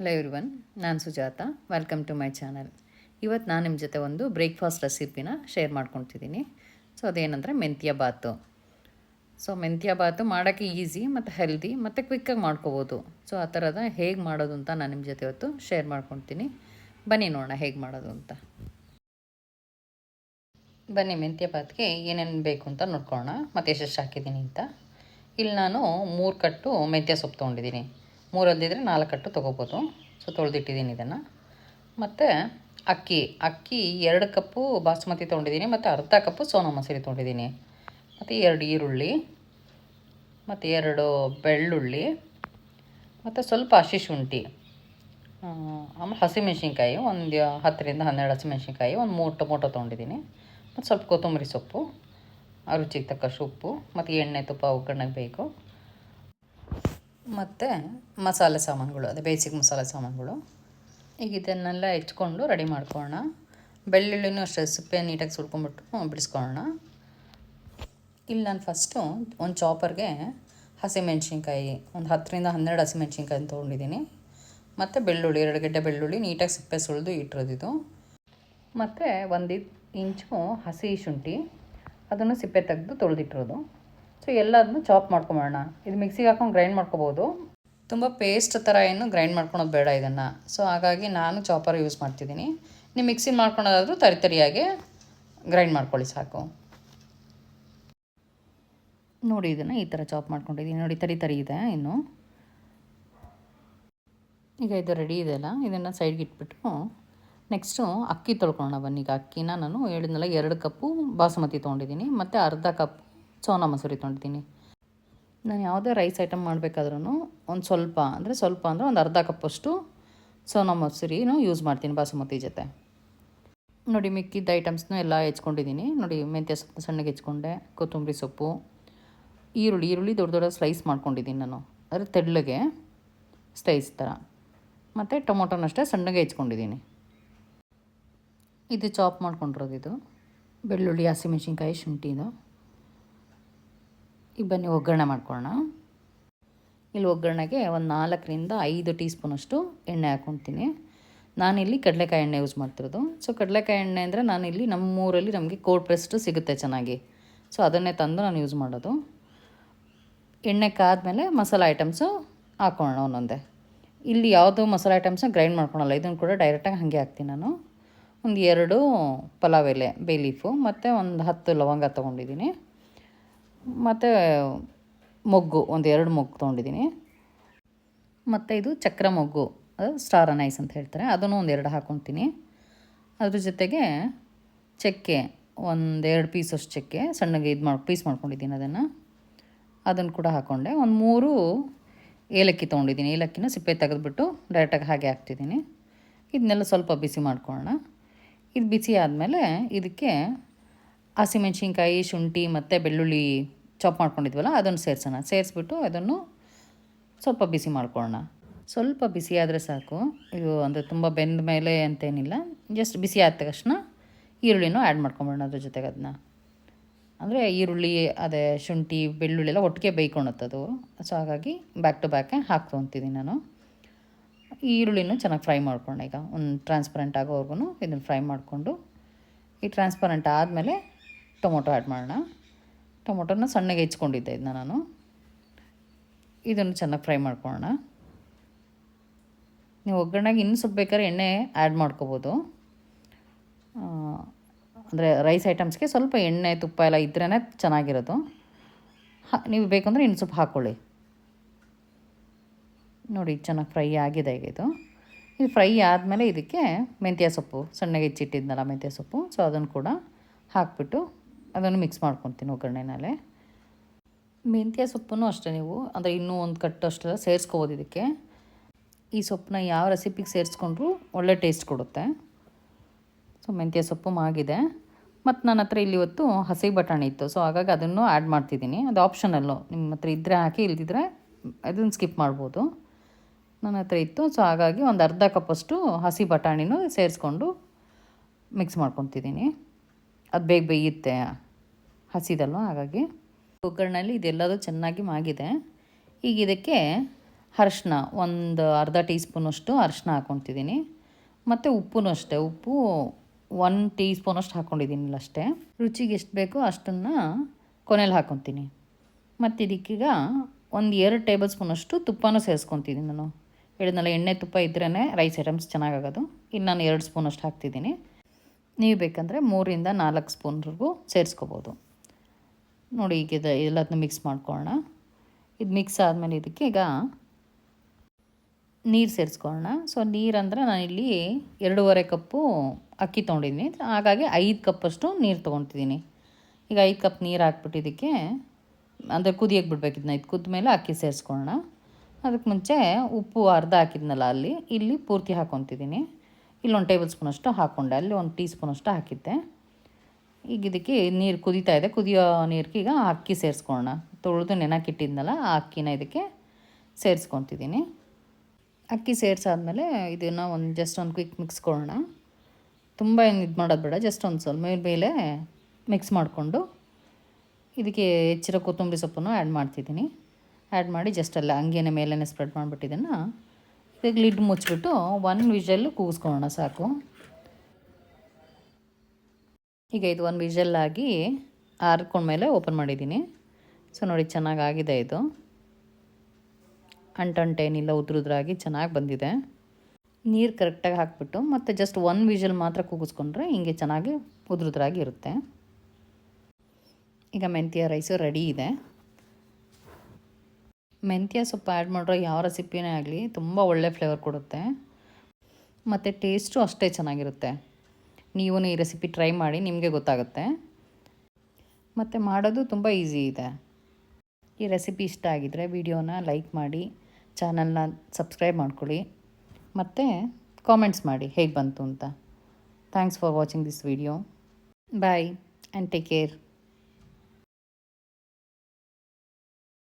Hello everyone ನಾನು Sujata. Welcome to my channel ಇವತ್ತು ನಾನು ನಿಮ್ಮ ಜೊತೆ ಒಂದು ಬ್ರೇಕ್ಫಾಸ್ಟ್ ರೆಸಿಪಿನ ಶೇರ್ ಮಾಡ್ಕೊತಿದ್ದೀನಿ. ಸೊ ಅದೇನಂದರೆ ಮೆಂತ್ಯ ಬಾತು ಸೊ ಮೆಂತ್ಯ ಬಾತು ಮಾಡೋಕ್ಕೆ ಈಸಿ ಮತ್ತು ಹೆಲ್ದಿ ಮತ್ತು ಕ್ವಿಕ್ಕಾಗಿ ಮಾಡ್ಕೋಬೋದು. ಸೊ ಆ ಥರದ ಹೇಗೆ ಮಾಡೋದು ಅಂತ ನಾನು ನಿಮ್ಮ ಜೊತೆ ಇವತ್ತು ಶೇರ್ ಮಾಡ್ಕೊತೀನಿ. ಬನ್ನಿ ನೋಡೋಣ ಹೇಗೆ ಮಾಡೋದು ಅಂತ. ಬನ್ನಿ ಮೆಂತ್ಯ ಬಾತ್ಗೆ ಏನೇನು ಬೇಕು ಅಂತ ನೋಡ್ಕೊಳ್ಳೋಣ. ಮತ್ತು ಎಷ್ಟೆಷ್ಟು ಹಾಕಿದ್ದೀನಿ ಅಂತ. ಇಲ್ಲಿ ನಾನು ಮೂರು ಕಟ್ಟು ಮೆಂತ್ಯ ಸೊಪ್ಪು ತೊಗೊಂಡಿದ್ದೀನಿ. ಮೂರಲ್ದಿದ್ರೆ ನಾಲ್ಕು ಅಟ್ಟು ತೊಗೋಬೋದು. ಸೊ, ತೊಳೆದಿಟ್ಟಿದ್ದೀನಿ ಇದನ್ನು. ಮತ್ತು ಅಕ್ಕಿ ಅಕ್ಕಿ ಎರಡು ಕಪ್ಪು ಬಾಸುಮತಿ ತೊಗೊಂಡಿದ್ದೀನಿ, ಮತ್ತು ಅರ್ಧ ಕಪ್ಪು ಸೋನಾ ಮಸೂರಿ ತೊಗೊಂಡಿದ್ದೀನಿ. ಮತ್ತು ಎರಡು ಈರುಳ್ಳಿ, ಮತ್ತು ಎರಡು ಬೆಳ್ಳುಳ್ಳಿ, ಮತ್ತು ಸ್ವಲ್ಪ ಹಸಿ ಶುಂಠಿ ಆಮೇಲೆ ಹಸಿಮೆಣ್ಸಿನ್ಕಾಯಿ, ಒಂದು ಹತ್ತರಿಂದ ಹನ್ನೆರಡು ಹಸಿಮೆಣ್ಸಿನ್ಕಾಯಿ, ಒಂದು ಮೂರು ಟೊಮೊಟೊ ತೊಗೊಂಡಿದ್ದೀನಿ. ಮತ್ತು ಸ್ವಲ್ಪ ಕೊತ್ತಂಬರಿ ಸೊಪ್ಪು ರುಚಿಗೆ ತಕ್ಕಷ್ಟು ಉಪ್ಪು, ಮತ್ತು ಎಣ್ಣೆ ತುಪ್ಪ ಒಗ್ಗರಣೆಗೆ ಬೇಕು. ಮತ್ತು ಮಸಾಲೆ ಸಾಮಾನುಗಳು, ಅದೇ ಬೇಸಿಕ್ ಮಸಾಲೆ ಸಾಮಾನುಗಳು. ಈಗ ಇದನ್ನೆಲ್ಲ ಹೆಚ್ಕೊಂಡು ರೆಡಿ ಮಾಡ್ಕೊಳ್ಳೋಣ. ಬೆಳ್ಳುಳ್ಳಿನೂ ಅಷ್ಟೇ, ಸಿಪ್ಪೆ ನೀಟಾಗಿ ಸುಡ್ಕೊಂಬಿಟ್ಟು ಬಿಡಿಸ್ಕೊಳ್ಳೋಣ. ಇಲ್ಲಿ ನಾನು ಫಸ್ಟು ಒಂದು ಚಾಪರ್ಗೆ ಹಸಿಮೆಣ್ಸಿನ್ಕಾಯಿ, ಒಂದು ಹತ್ತರಿಂದ ಹನ್ನೆರಡು ಹಸಿಮೆಣ್ಸಿನ್ಕಾಯಿ ತೊಗೊಂಡಿದ್ದೀನಿ. ಮತ್ತು ಬೆಳ್ಳುಳ್ಳಿ, ಎರಡು ಗಡ್ಡೆ ಬೆಳ್ಳುಳ್ಳಿ ನೀಟಾಗಿ ಸಿಪ್ಪೆ ಸುಳಿದು ಇಟ್ಟಿರೋದಿದು ಮತ್ತು ಒಂದು ಇಂಚು ಹಸಿ ಶುಂಠಿ, ಅದನ್ನು ಸಿಪ್ಪೆ ತೆಗೆದು ತೊಳೆದಿಟ್ಟಿರೋದು. ಸೊ ಎಲ್ಲದನ್ನು ಚಾಪ್ ಮಾಡ್ಕೊಬೋಣ ಇದು ಮಿಕ್ಸಿಗೆ ಹಾಕೊಂಡು ಗ್ರೈಂಡ್ ಮಾಡ್ಕೋಬೋದು. ತುಂಬ ಪೇಸ್ಟ್ ಥರ ಏನು ಗ್ರೈಂಡ್ ಮಾಡ್ಕೊಳೋದು ಬೇಡ ಇದನ್ನು. ಸೊ ಹಾಗಾಗಿ ನಾನು ಚಾಪರ್ ಯೂಸ್ ಮಾಡ್ತಿದ್ದೀನಿ. ನೀವು ಮಿಕ್ಸಿ ಮಾಡ್ಕೊಳೋದಾದರೂ ತರಿ ತರಿಯಾಗಿ ಗ್ರೈಂಡ್ ಮಾಡ್ಕೊಳ್ಳಿ ಸಾಕು. ನೋಡಿ ಇದನ್ನು ಈ ಥರ ಚಾಪ್ ಮಾಡ್ಕೊಂಡಿದ್ದೀನಿ. ನೋಡಿ ತರಿ ತರಿ ಇದೆ ಇನ್ನು. ಈಗ ಇದು ರೆಡಿ ಇದೆಯಲ್ಲ ಇದನ್ನು ಸೈಡ್ಗೆ ಇಟ್ಬಿಟ್ಟು ನೆಕ್ಸ್ಟು ಅಕ್ಕಿ ತೊಳ್ಕೊಳ್ಳೋಣ ಬನ್ನಿ. ಈಗ ಅಕ್ಕಿನ ನಾನು ಹೇಳಿದ್ನಲ್ಲ ಎರಡು ಕಪ್ಪು ಬಾಸುಮತಿ ತೊಗೊಂಡಿದ್ದೀನಿ. ಮತ್ತು ಅರ್ಧ ಕಪ್ ಸೋನಾ ಮಸೂರಿ ತೊಗೊಂಡಿದ್ದೀನಿ ನಾನು ಯಾವುದೇ ರೈಸ್ ಐಟಮ್ ಮಾಡಬೇಕಾದ್ರೂ ಒಂದು ಸ್ವಲ್ಪ, ಅಂದರೆ ಸ್ವಲ್ಪ ಅಂದರೆ ಒಂದು ಅರ್ಧ ಕಪ್ಪಷ್ಟು ಸೋನಾ ಮಸೂರಿನೂ ಯೂಸ್ ಮಾಡ್ತೀನಿ ಬಾಸುಮತಿ ಜೊತೆ. ನೋಡಿ ಮಿಕ್ಕಿದ್ದ ಐಟಮ್ಸ್ನೂ ಎಲ್ಲ ಹೆಚ್ಕೊಂಡಿದ್ದೀನಿ. ನೋಡಿ ಮೆಂತ್ಯ ಸೊಪ್ಪು ಸಣ್ಣಗೆ ಹೆಚ್ಕೊಂಡೆ, ಕೊತ್ತಂಬರಿ ಸೊಪ್ಪು, ಈರುಳ್ಳಿ ಈರುಳ್ಳಿ ದೊಡ್ಡ ದೊಡ್ಡ ಸ್ಲೈಸ್ ಮಾಡ್ಕೊಂಡಿದ್ದೀನಿ ನಾನು. ಅಂದರೆ ತೆಳ್ಳಗೆ ಸ್ಲೈಸ್ ಥರ. ಮತ್ತು ಟೊಮೊಟೊನಷ್ಟೇ ಸಣ್ಣಗೆ ಹೆಚ್ಕೊಂಡಿದ್ದೀನಿ. ಇದು ಚಾಪ್ ಮಾಡ್ಕೊಂಡಿರೋದು ಇದು. ಬೆಳ್ಳುಳ್ಳಿ, ಹಸಿಮೆಣ್ಸಿನ್ಕಾಯಿ ಶುಂಠಿದು ಈಗ ಬನ್ನಿ, ಒಗ್ಗರಣೆ ಮಾಡ್ಕೊಳ್ಳೋಣ. ಇಲ್ಲಿ ಒಗ್ಗರಣೆಗೆ ಒಂದು ನಾಲ್ಕರಿಂದ ಐದು ಟೀ ಸ್ಪೂನಷ್ಟು ಎಣ್ಣೆ ಹಾಕ್ಕೊತೀನಿ ನಾನಿಲ್ಲಿ ಕಡಲೆಕಾಯಿ ಎಣ್ಣೆ ಯೂಸ್ ಮಾಡ್ತಿರೋದು. ಸೊ ಕಡಲೆಕಾಯಿ ಎಣ್ಣೆ ಅಂದರೆ ನಾನಿಲ್ಲಿ ನಮ್ಮೂರಲ್ಲಿ ನಮಗೆ ಕೋಲ್ಡ್ ಪ್ರೆಸ್ಟು ಸಿಗುತ್ತೆ ಚೆನ್ನಾಗಿ. ಸೊ ಅದನ್ನೇ ತಂದು ನಾನು ಯೂಸ್ ಮಾಡೋದು. ಎಣ್ಣೆ ಕಾದಮೇಲೆ ಮಸಾಲೆ ಐಟಮ್ಸು ಹಾಕ್ಕೊಳ್ಳೋಣ ಒಂದೊಂದೇ. ಇಲ್ಲಿ ಯಾವುದು ಮಸಾಲೆ ಐಟಮ್ಸ್ನ ಗ್ರೈಂಡ್ ಮಾಡ್ಕೊಳಲ್ಲ, ಇದನ್ನು ಕೂಡ ಡೈರೆಕ್ಟಾಗಿ ಹಾಗೆ ಹಾಕ್ತೀನಿ ನಾನು. ಒಂದು ಎರಡು ಪಲಾವ್ ಎಲೆ ಬೇ ಲೀಫು ಮತ್ತು ಒಂದು ಹತ್ತು ಲವಂಗ ತೊಗೊಂಡಿದ್ದೀನಿ. ಮತ್ತು ಮೊಗ್ಗು, ಒಂದು ಎರಡು ಮೊಗ್ಗು ತೊಗೊಂಡಿದ್ದೀನಿ. ಮತ್ತು ಇದು ಚಕ್ರ ಮೊಗ್ಗು, ಅದು ಸ್ಟಾರ್ ಅನೈಸ್ ಅಂತ ಹೇಳ್ತಾರೆ. ಅದನ್ನು ಒಂದು ಎರಡು ಹಾಕ್ಕೊತೀನಿ ಅದ್ರ ಜೊತೆಗೆ ಚಕ್ಕೆ ಒಂದೆರಡು ಪೀಸಷ್ಟು ಚಕ್ಕೆ, ಸಣ್ಣಗೆ ಇದು ಮಾಡಿ ಪೀಸ್ ಮಾಡ್ಕೊಂಡಿದ್ದೀನಿ ಅದನ್ನು. ಅದನ್ನು ಕೂಡ ಹಾಕ್ಕೊಂಡೆ ಒಂದು ಮೂರು ಏಲಕ್ಕಿ ತೊಗೊಂಡಿದ್ದೀನಿ. ಏಲಕ್ಕಿನ ಸಿಪ್ಪೆ ತೆಗೆದುಬಿಟ್ಟು ಡೈರೆಕ್ಟಾಗಿ ಹಾಗೆ ಹಾಕ್ತಿದ್ದೀನಿ. ಇದನ್ನೆಲ್ಲ ಸ್ವಲ್ಪ ಬಿಸಿ ಮಾಡ್ಕೊಳ್ಳೋಣ ಇದು ಬಿಸಿ ಆದಮೇಲೆ ಇದಕ್ಕೆ ಹಸಿಮೆಣ್ಸಿನ್ಕಾಯಿ, ಶುಂಠಿ, ಮತ್ತು ಬೆಳ್ಳುಳ್ಳಿ ಚಾಪ್ ಮಾಡ್ಕೊಂಡಿದ್ವಲ್ಲ, ಅದನ್ನು ಸೇರಿಸೋಣ. ಸೇರಿಸ್ಬಿಟ್ಟು ಅದನ್ನು ಸ್ವಲ್ಪ ಬಿಸಿ ಮಾಡ್ಕೊಳ್ಳೋಣ. ಸ್ವಲ್ಪ ಬಿಸಿ ಆದರೆ ಸಾಕು. ಇದು ಅಂದರೆ ತುಂಬ ಬೆಂದ ಮೇಲೆ ಅಂತೇನಿಲ್ಲ. ಜಸ್ಟ್ ಬಿಸಿ ಆದ ತಕ್ಷಣ ಈರುಳ್ಳಿನೂ ಆ್ಯಡ್ ಮಾಡ್ಕೊಂಬಿಡೋಣ ಅದ್ರ ಜೊತೆಗೆ ಅದನ್ನ ಅಂದರೆ ಈರುಳ್ಳಿ, ಅದೇ ಶುಂಠಿ, ಬೆಳ್ಳುಳ್ಳಿ ಎಲ್ಲ ಒಟ್ಟಿಗೆ ಬೇಯ್ಕೊಳತ್ತದು ಸೊ ಹಾಗಾಗಿ ಬ್ಯಾಕ್ ಟು ಬ್ಯಾಕೆ ಹಾಕ್ಕೊತಿದ್ದೀನಿ ನಾನು. ಈರುಳ್ಳಿನೂ ಚೆನ್ನಾಗಿ ಫ್ರೈ ಮಾಡ್ಕೊಂಡು ಈಗ. ಒಂದು ಟ್ರಾನ್ಸ್ಪರೆಂಟ್ ಆಗೋವರೆಗೂ ಇದನ್ನು ಫ್ರೈ ಮಾಡಿಕೊಂಡು, ಈ ಟ್ರಾನ್ಸ್ಪರೆಂಟ್ ಆದಮೇಲೆ ಟೊಮೊಟೊ ಆ್ಯಡ್ ಮಾಡೋಣ. ಟೊಮೊಟೊನ ಸಣ್ಣಗೆ ಹೆಚ್ಕೊಂಡಿದ್ದೆ ಇದನ್ನ ನಾನು. ಇದನ್ನು ಚೆನ್ನಾಗಿ ಫ್ರೈ ಮಾಡ್ಕೊಳ್ಳೋಣ. ನೀವು ಒಗ್ಗರಣೆಗೆ ಇನ್ನೂ ಸ್ವಲ್ಪ ಬೇಕಾದ್ರೆ ಎಣ್ಣೆ ಆ್ಯಡ್ ಮಾಡ್ಕೋಬೋದು. ಅಂದರೆ ರೈಸ್ ಐಟಮ್ಸ್ಗೆ ಸ್ವಲ್ಪ ಎಣ್ಣೆ, ತುಪ್ಪ ಎಲ್ಲ ಇದ್ರೇ ಚೆನ್ನಾಗಿರೋದು. ಹಾ, ನೀವು ಬೇಕಂದರೆ ಇನ್ನು ಸ್ವಲ್ಪ ಹಾಕ್ಕೊಳ್ಳಿ ನೋಡಿ, ಚೆನ್ನಾಗಿ ಫ್ರೈ ಆಗಿದೆ ಈಗ ಇದು. ಇದು ಫ್ರೈ ಆದಮೇಲೆ ಇದಕ್ಕೆ ಮೆಂತ್ಯ ಸೊಪ್ಪು, ಸಣ್ಣಗೆ ಹೆಚ್ಚಿಟ್ಟಿದ್ನಲ್ಲ ಮೆಂತ್ಯ ಸೊಪ್ಪು. ಸೊ, ಅದನ್ನು ಕೂಡ ಹಾಕ್ಬಿಟ್ಟು ಅದನ್ನು ಮಿಕ್ಸ್ ಮಾಡ್ಕೊತೀನಿ ಒಗ್ಗರಣೆನಲ್ಲೇ. ಮೆಂತ್ಯ ಸೊಪ್ಪನ್ನು ಅಷ್ಟೇ ನೀವು, ಅಂದರೆ ಇನ್ನೂ ಒಂದು ಕಟ್ಟು ಅಷ್ಟೆಲ್ಲ ಸೇರಿಸ್ಕೋಬೋದು ಇದಕ್ಕೆ. ಈ ಸೊಪ್ಪನ್ನ ಯಾವ ರೆಸಿಪಿಗೆ ಸೇರಿಸ್ಕೊಂಡ್ರೂ ಒಳ್ಳೆ ಟೇಸ್ಟ್ ಕೊಡುತ್ತೆ. ಸೊ ಮೆಂತ್ಯ ಸೊಪ್ಪು ಮಾಗಿದೆ. ಮತ್ತು ನನ್ನ ಹತ್ರ ಇಲ್ಲಿ ಇವತ್ತು ಹಸಿ ಬಟಾಣಿ ಇತ್ತು ಸೊ ಹಾಗಾಗಿ ಅದನ್ನು ಆ್ಯಡ್ ಮಾಡ್ತಿದ್ದೀನಿ. ಅದು ಆಪ್ಷನಲ್ಲು ನಿಮ್ಮ ಹತ್ರ ಇದ್ದರೆ ಹಾಕಿ, ಇಲ್ದಿದ್ರೆ ಅದನ್ನು ಸ್ಕಿಪ್ ಮಾಡ್ಬೋದು. ನನ್ನ ಹತ್ರ ಇತ್ತು ಸೊ ಹಾಗಾಗಿ ಒಂದು ಅರ್ಧ ಕಪ್ಪಷ್ಟು ಹಸಿ ಬಟಾಣಿನೂ ಸೇರಿಸ್ಕೊಂಡು ಮಿಕ್ಸ್ ಮಾಡ್ಕೊತಿದ್ದೀನಿ. ಅದು ಬೇಗ ಬೇಯುತ್ತೆ. ಹಸಿದಲ್ವ? ಹಾಗಾಗಿ ಕುಕ್ಕರ್ನಲ್ಲಿ ಇದೆಲ್ಲದೂ ಚೆನ್ನಾಗಿ ಮಾಗಿದೆ. ಈಗ ಇದಕ್ಕೆ ಅರ್ಶಿನ ಒಂದು ಅರ್ಧ ಟೀ ಸ್ಪೂನಷ್ಟು ಅರಿಶಿನ ಹಾಕ್ಕೊತಿದ್ದೀನಿ ಮತ್ತು ಉಪ್ಪು ಅಷ್ಟೇ. ಉಪ್ಪು ಒನ್ ಟೀ ಸ್ಪೂನಷ್ಟು ಹಾಕ್ಕೊಂಡಿದ್ದೀನಿ ಅಷ್ಟೇ. ರುಚಿಗೆ ಎಷ್ಟು ಬೇಕೋ ಅಷ್ಟನ್ನು ಕೊನೆಯಲ್ಲಿ ಹಾಕ್ಕೊತೀನಿ ಮತ್ತು ಇದಕ್ಕೀಗ ಒಂದು ಎರಡು ಟೇಬಲ್ ಸ್ಪೂನಷ್ಟು ತುಪ್ಪನೂ ಸೇರಿಸ್ಕೊತಿದ್ದೀನಿ ನಾನು. ಹೇಳಿದ್ನಲ್ಲ, ಎಣ್ಣೆ ತುಪ್ಪ ಇದ್ರೇ ರೈಸ್ ಐಟಮ್ಸ್ ಚೆನ್ನಾಗಾಗೋದು. ಇನ್ನು ನಾನು ಎರಡು ಸ್ಪೂನಷ್ಟು ಹಾಕ್ತಿದ್ದೀನಿ. ನೀವು ಬೇಕಂದರೆ ಮೂರಿಂದ ನಾಲ್ಕು ಸ್ಪೂನ್ವರೆಗೂ ಸೇರಿಸ್ಕೋಬೋದು. ನೋಡಿ, ಈಗ ಇದು ಎಲ್ಲದನ್ನ ಮಿಕ್ಸ್ ಮಾಡ್ಕೊಳ್ಳೋಣ. ಇದು ಮಿಕ್ಸ್ ಆದಮೇಲೆ ಇದಕ್ಕೆ ಈಗ ನೀರು ಸೇರಿಸ್ಕೊಳ್ಳೋಣ. ಸೊ ನೀರಂದರೆ ನಾನಿಲ್ಲಿ ಎರಡೂವರೆ ಕಪ್ಪು ಅಕ್ಕಿ ತೊಗೊಂಡಿದ್ದೀನಿ. ಹಾಗಾಗಿ ಐದು ಕಪ್ಪಷ್ಟು ನೀರು ತೊಗೊತಿದ್ದೀನಿ. ಈಗ ಐದು ಕಪ್ ನೀರು ಹಾಕ್ಬಿಟ್ಟು ಇದಕ್ಕೆ, ಅಂದರೆ ಕುದಿಯಕ್ಕೆ ಬಿಡಬೇಕಿದ್ನ ಇದು ಕುದ್ದ ಮೇಲೆ ಅಕ್ಕಿ ಸೇರಿಸ್ಕೊಳ್ಳೋಣ. ಅದಕ್ಕೆ ಮುಂಚೆ ಉಪ್ಪು ಅರ್ಧ ಹಾಕಿದ್ನಲ್ಲ ಅಲ್ಲಿ, ಇಲ್ಲಿ ಪೂರ್ತಿ ಹಾಕ್ಕೊತಿದ್ದೀನಿ ಇಲ್ಲೊಂದು ಟೇಬಲ್ ಸ್ಪೂನಷ್ಟು ಹಾಕ್ಕೊಂಡೆ ಅಲ್ಲಿ ಒಂದು ಟೀ ಸ್ಪೂನಷ್ಟು ಹಾಕಿದ್ದೆ. ಈಗ ಇದಕ್ಕೆ ನೀರು ಕುದೀತಾ ಇದೆ, ಕುದಿಯೋ ನೀರಿಗೆ ಈಗ ಅಕ್ಕಿ ಸೇರಿಸ್ಕೊಳ್ಳೋಣ. ತೊಳೆದು ನೆನಕಿಟ್ಟಿದ್ನಲ್ಲ, ಆ ಅಕ್ಕಿನ ಇದಕ್ಕೆ ಸೇರಿಸ್ಕೊತಿದ್ದೀನಿ. ಅಕ್ಕಿ ಸೇರಿಸಾದ್ಮೇಲೆ ಇದನ್ನು ಒಂದು ಜಸ್ಟ್ ಒಂದು ಕ್ವಿಕ್ ಮಿಕ್ಸ್ ಕೊಡೋಣ ತುಂಬ ಏನು ಇದು ಮಾಡೋದು ಬೇಡ ಜಸ್ಟ್ ಒಂದು ಸ್ವಲ್ಪ ಮೇಲೆ ಮೇಲೆ ಮಿಕ್ಸ್ ಮಾಡಿಕೊಂಡು ಇದಕ್ಕೆ ಹೆಚ್ಚಿರೋ ಕೊತ್ತಂಬರಿ ಸೊಪ್ಪನ್ನು ಆ್ಯಡ್ ಮಾಡ್ತಿದ್ದೀನಿ. ಆ್ಯಡ್ ಮಾಡಿ ಜಸ್ಟ್ ಅಲ್ಲ ಹಂಗೇನೆ ಮೇಲೇ ಸ್ಪ್ರೆಡ್ ಮಾಡಿಬಿಟ್ಟಿದ್ದನ್ನು ಇದಕ್ಕೆ ಲಿಡ್ ಮುಚ್ಚಿಬಿಟ್ಟು ಒನ್ ವಿಷಲ್ಲು ಕೂಗಿಸ್ಕೊಳ್ಳೋಣ ಸಾಕು. ಈಗ ಇದು ಒಂದು ವಿಷಲ್ಲಾಗಿ ಆರ್ಕೊಂಡ್ಮೇಲೆ ಓಪನ್ ಮಾಡಿದ್ದೀನಿ. ಸೊ ನೋಡಿ ಚೆನ್ನಾಗಾಗಿದೆ ಇದು. ಅಂಟಂಟೇನಿಲ್ಲ ಉದ್ರುದ್ರಾಗಿ ಚೆನ್ನಾಗಿ ಬಂದಿದೆ. ನೀರು ಕರೆಕ್ಟಾಗಿ ಹಾಕ್ಬಿಟ್ಟು ಮತ್ತು ಜಸ್ಟ್ ಒನ್ ವಿಷಲ್ ಮಾತ್ರ ಕೂಗಿಸ್ಕೊಂಡ್ರೆ ಹಿಂಗೆ ಚೆನ್ನಾಗಿ ಉದ್ರುದ್ರಾಗಿ ಇರುತ್ತೆ. ಈಗ ಮೆಂತ್ಯ ರೈಸು ರೆಡಿ ಇದೆ. ಮೆಂತ್ಯ ಸೊಪ್ಪು ಆ್ಯಡ್ ಮಾಡಿರೋ ಯಾವ ರೆಸಿಪಿನೇ ಆಗಲಿ ತುಂಬ ಒಳ್ಳೆ ಫ್ಲೇವರ್ ಕೊಡುತ್ತೆ. ಮತ್ತು ಟೇಸ್ಟು ಅಷ್ಟೇ ಚೆನ್ನಾಗಿರುತ್ತೆ. ನೀವು ಈ ರೆಸಿಪಿ ಟ್ರೈ ಮಾಡಿ ನಿಮಗೆ ಗೊತ್ತಾಗುತ್ತೆ. ಮತ್ತು ಮಾಡೋದು ತುಂಬ ಈಸಿ ಇದೆ. ಈ ರೆಸಿಪಿ ಇಷ್ಟ ಆಗಿದ್ದರೆ ವಿಡಿಯೋನ ಲೈಕ್ ಮಾಡಿ ಚಾನಲ್ನ ಸಬ್ಸ್ಕ್ರೈಬ್ ಮಾಡ್ಕೊಳ್ಳಿ. ಮತ್ತು ಕಾಮೆಂಟ್ಸ್ ಮಾಡಿ ಹೇಗೆ ಬಂತು ಅಂತ. Thanks for watching this video bye and take care